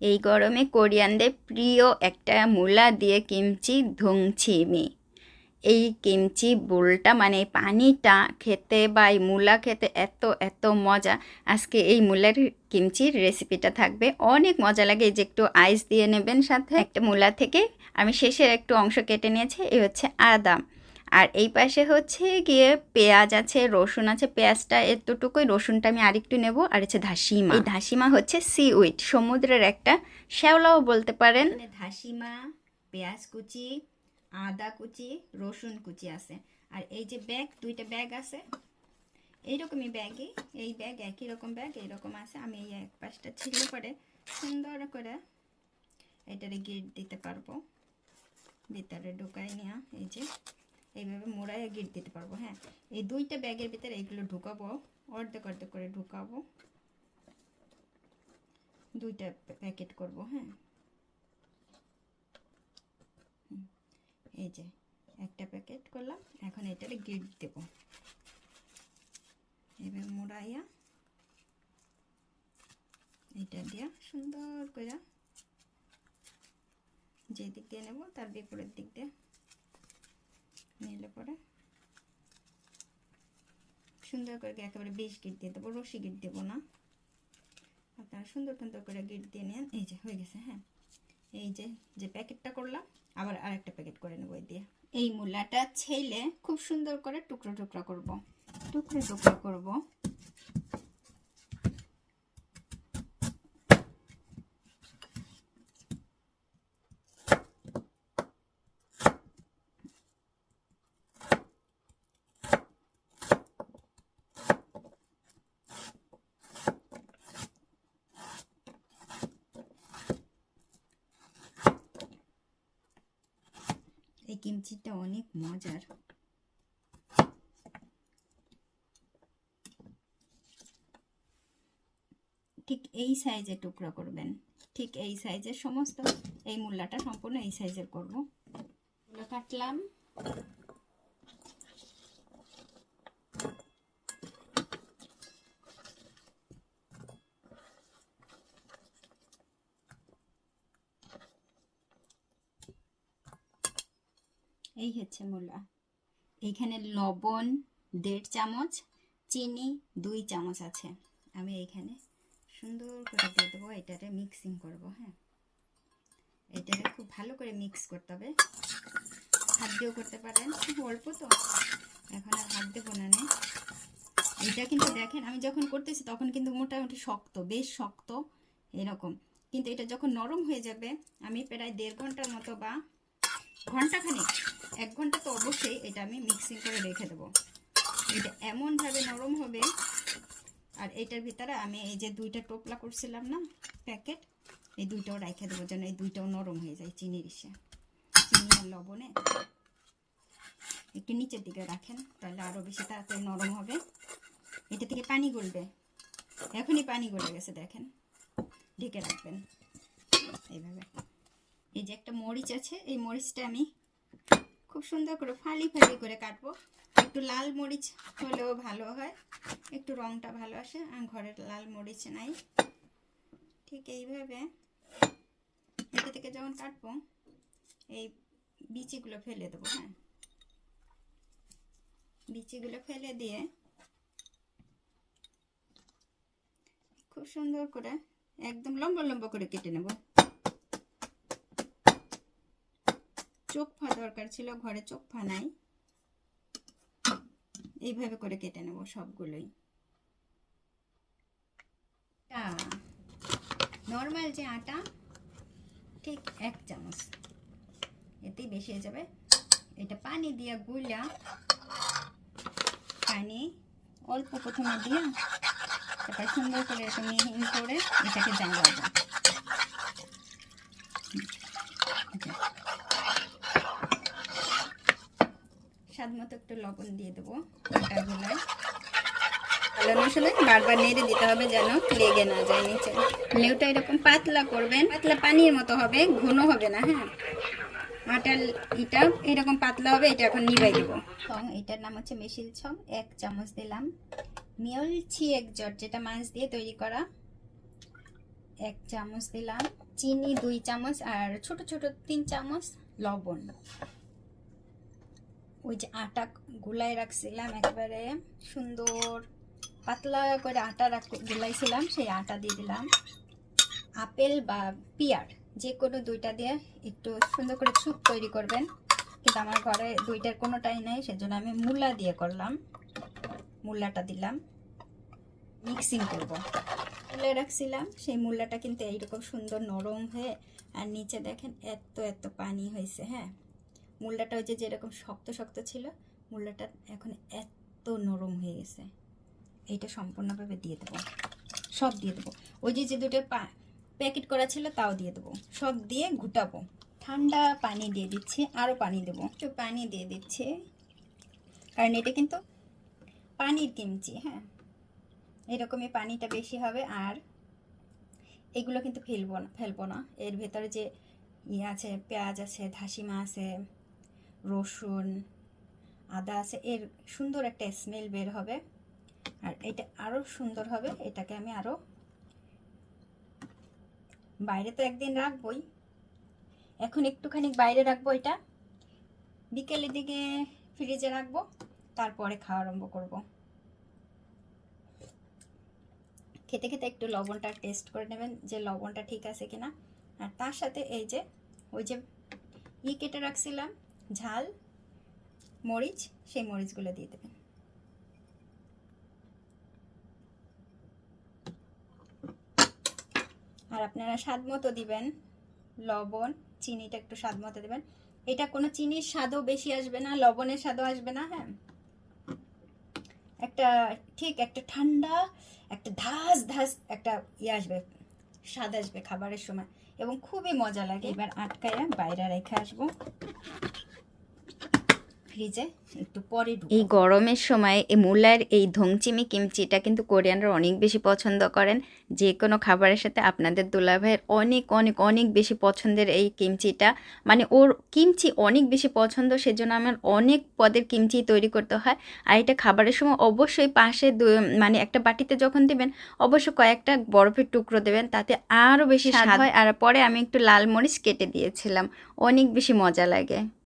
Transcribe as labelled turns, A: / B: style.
A: এই গরমে কোরিয়ানদের প্রিয় একটা মূলা দিয়ে কিমচি ধুংছিমি এই কিমচি বোলটা মানে পানিটা খেতে বা এই মূলা খেতে এত এত মজা। আজকে এই মূলার কিমচির রেসিপিটা থাকবে। অনেক মজা লাগে। যে একটু আইস দিয়ে নেবেন সাথে। একটা মূলা থেকে আমি শেষের একটু অংশ কেটে নিয়েছি। এই হচ্ছে আদা। আর এই পাশে হচ্ছে গিয়ে পেঁয়াজ আছে, রসুন আছে। পেঁয়াজটা এতটুকুই, রসুনটা আমি আরেকটু নেব। আর হচ্ছে ধাসিমা। এই ধাসিমা হচ্ছে সি উইট সমুদ্রের একটা শ্যাওলাও বলতে পারেন। ধাসিমা, পেঁয়াজ কুচি, আদা কুচি, রসুন কুচি আছে। আর এই যে ব্যাগ, দুইটা ব্যাগ আছে। এইরকমই ব্যাগই, এই ব্যাগ একই রকম ব্যাগ, এইরকম আছে। আমি এই এক পাশটা ছিলে পরে সুন্দর করে এটারে গিট দিতে পারব। ভিতরে ঢুকাই নেওয়া এই যে। এইভাবে মোড়ায় গিট দিতে পারব হ্যাঁ? এই দুইটা ব্যাগের ভিতরে এইগুলো ঢুকাবো, অর্ধেক অর্ধেক করে ঢুকাবো। দুইটা প্যাকেট করব হ্যাঁ? এই যে একটা প্যাকেট করলাম, এখন এটারে গিট দেব। এবার মোড়াইয়া এটা দিয়া সুন্দর করে যে দিক দিয়ে নেব তার বিপরীত দিক দিয়ে নিলে পরে। সুন্দর করে একেবারে বেশ গিট দিয়ে দেবো রশি গিট দেবো না। আপনারা সুন্দর সুন্দর করে গিট দিয়ে নেন। এই যে, হয়ে গেছে হ্যাঁ। এই যে যে প্যাকেটটা করলাম, আবার আরেকটা প্যাকেট করে নেব দিয়ে। এই মূলাটা ছেলে খুব সুন্দর করে টুকরো টুকরো করব। টুকরো টুকরো করব। কিমচিটা অনেক মজার। ঠিক এই সাইজে টুকরা করবেন। ঠিক এই সাইজের সমস্ত এই মূল্যটা সম্পূর্ণ এই সাইজের করব। কাটলাম। এই হচ্ছে মূলা। এইখানে লবণ দেড় চামচ, চিনি দুই চামচ আছে। আমি এইখানে সুন্দর করে দিয়ে দেবো, এটারে মিক্সিং করব হ্যাঁ। এটারে খুব ভালো করে মিক্স করতে হবে। হাত দিয়েও করতে পারেন, খুব অল্প তো। এখন আর হাত দেবো না নে এটা কিন্তু দেখেন, আমি যখন করতেছি তখন কিন্তু মোটামুটি শক্ত, বেশ শক্ত, এরকম। কিন্তু এটা যখন নরম হয়ে যাবে, আমি প্রায় দেড় ঘণ্টার মতো বা ঘন্টাখানেক এক ঘণ্টা তো অবশ্যই এটা আমি মিক্সিং করে রেখে দেবো। এটা এমনভাবে নরম হবে, আর এটার ভিতরে আমি এই যে দুইটা টোপলা করছিলাম না প্যাকেট এই দুইটাও রেখে দেবো যেন এই দুইটাও নরম হয়ে যায় চিনির ইসে চিনি আর লবণে একটু নিচের দিকে রাখেন, তাহলে আরও বেশি তাড়াতাড়ি নরম হবে। এটা থেকে পানি গলবে, এখনই পানি গলে গেছে দেখেন, ঢেকে রাখবেন। এইভাবে। এই যে একটা মরিচ আছে, এই মরিচটা আমি খুব সুন্দর করে ফালি ফালি করে কাটবো। একটু লাল মরিচ হলেও ভালো হয়, একটু রংটা ভালো আসে, আর ঘরের লাল মরিচ নাই। ঠিক এইভাবে এটা থেকে যখন কাটবো, এই বিচিগুলো ফেলে দেবো হ্যাঁ। বিচিগুলো ফেলে দিয়ে খুব সুন্দর করে, একদম লম্বা লম্বা করে কেটে নেব। চোখ ফা দরকার ছিল, ঘরে চোখ ফা নাই এইভাবে করে কেটে নেব সবগুলোই। নর্মাল যে আটা, ঠিক এক চামচ। এতেই বেশি হয়ে যাবে। এটা পানি দিয়া গুলা পানি অল্প প্রথমে দিয়া তারপর সুন্দর করে এরকম মিহিন করে এটাকে জ্বালাবো স্বাদ মতো একটু লবণ দিয়ে দেবো আটাগুলোয় ভালো সময় বারবার নেড়ে দিতে হবে যেন লেগে না যায় নিচে। নেউটা এরকম পাতলা করবেন, পাতলা পানির মতো হবে, ঘন হবে না হ্যাঁ? আটার এটা এরকম পাতলা হবে, এটা এখন নিবাই দেবো। ছং, এটার নাম হচ্ছে মেশিল ছং, এক চামচ দিলাম। মিয়লছি এক জট, যেটা মাছ দিয়ে তৈরি করা। এক চামচ দিলাম। চিনি দুই চামচ আর ছোট ছোট তিন চামচ লবণ। ওই যে আটা গুলাই রাখছিলাম, একবারে সুন্দর পাতলা করে আটা রাখ, গুলাইছিলাম, সেই আটা দিয়ে দিলাম। আপেল বা পিয়ার যে কোনো দুইটা দিয়ে একটু সুন্দর করে স্যুপ তৈরি করবেন। কিন্তু আমার ঘরে দুইটার কোনোটাই নেই, সেজন্য আমি মূলা দিয়ে করলাম। মূলাটা দিলাম। মিক্সিং করব। মূলা রাখছিলাম, সেই মূলাটা কিন্তু এইরকম সুন্দর নরম হয়ে, আর নিচে দেখেন এত এত পানি হয়েছে হ্যাঁ। মূলাটা ওই যে যেরকম শক্ত শক্ত ছিল মূলাটা এখন এত নরম হয়ে গেছে। এইটা সম্পূর্ণভাবে দিয়ে দেবো। সব দিয়ে দেবো। ওই যে যে দুটো প্যাকেট করা ছিল তাও দিয়ে দেবো। সব দিয়ে ঘুটাবো ঠান্ডা পানি দিয়ে দিচ্ছি, আরও পানি দেবো। একটু পানি দিয়ে দিচ্ছে। কারণ এটা কিন্তু পানির কিমচি হ্যাঁ? এরকমই পানিটা বেশি হবে আর এগুলো কিন্তু ফেলব না ফেলব না। এর ভেতরে যে ইয়ে আছে, পেঁয়াজ আছে ধাসিমা আছে রসুন, আদা আছে, এর সুন্দর একটা স্মেল বের হবে। আর এটা আরও সুন্দর হবে, এটাকে আমি আরও বাইরে তো একদিন রাখবই। এখন একটুখানি বাইরে রাখব এটা। বিকেলের দিকে ফ্রিজে রাখব, তারপরে খাওয়া আরম্ভ করব। খেতে খেতে একটু লবণটা টেস্ট করে নেবেন যে লবণটা ঠিক আছে কিনা। আর তার সাথে এই যে, ওই যে ই কেটে রাখছিলাম ঝাল, মরিচ, সেই মরিচগুলো দিয়ে দেবেন। আর আপনারা স্বাদ মতো দিবেন, লবণ, চিনিটা একটু স্বাদ মতো দেবেন। এটা কোনো চিনির স্বাদও বেশি আসবে না, লবণের স্বাদও আসবে না হ্যাঁ? একটা ঠিক একটা ঠান্ডা, একটা ধাস ধাস একটা ইয়ে আসবে, স্বাদ আসবে খাবারের সময় এবং খুবই মজা লাগে। এবার আটকায় বাইরে রেখে আসব। ফ্রিজে একটু পরে।
B: এই গরমের সময় এই মূলার এই ধংচিমি কিমচিটা কিন্তু কোরিয়ানরা অনেক বেশি পছন্দ করেন। যে কোনো খাবারের সাথে আপনাদের দুলাভাইয়ের অনেক অনেক অনেক বেশি পছন্দের এই কিমচিটা। মানে ওর কিমচি অনেক বেশি পছন্দ সেজন্য আমার অনেক পদের কিমচি তৈরি করতে হয়। আর এটা খাবারের সময় অবশ্যই পাশে মানে একটা বাটিতে যখন দেবেন অবশ্যই কয়েকটা বরফের টুকরো দেবেন তাতে আরও বেশি স্বাদ। হয়। আর পরে আমি একটু লাল মরিচ কেটে দিয়েছিলাম। অনেক বেশি মজা লাগে।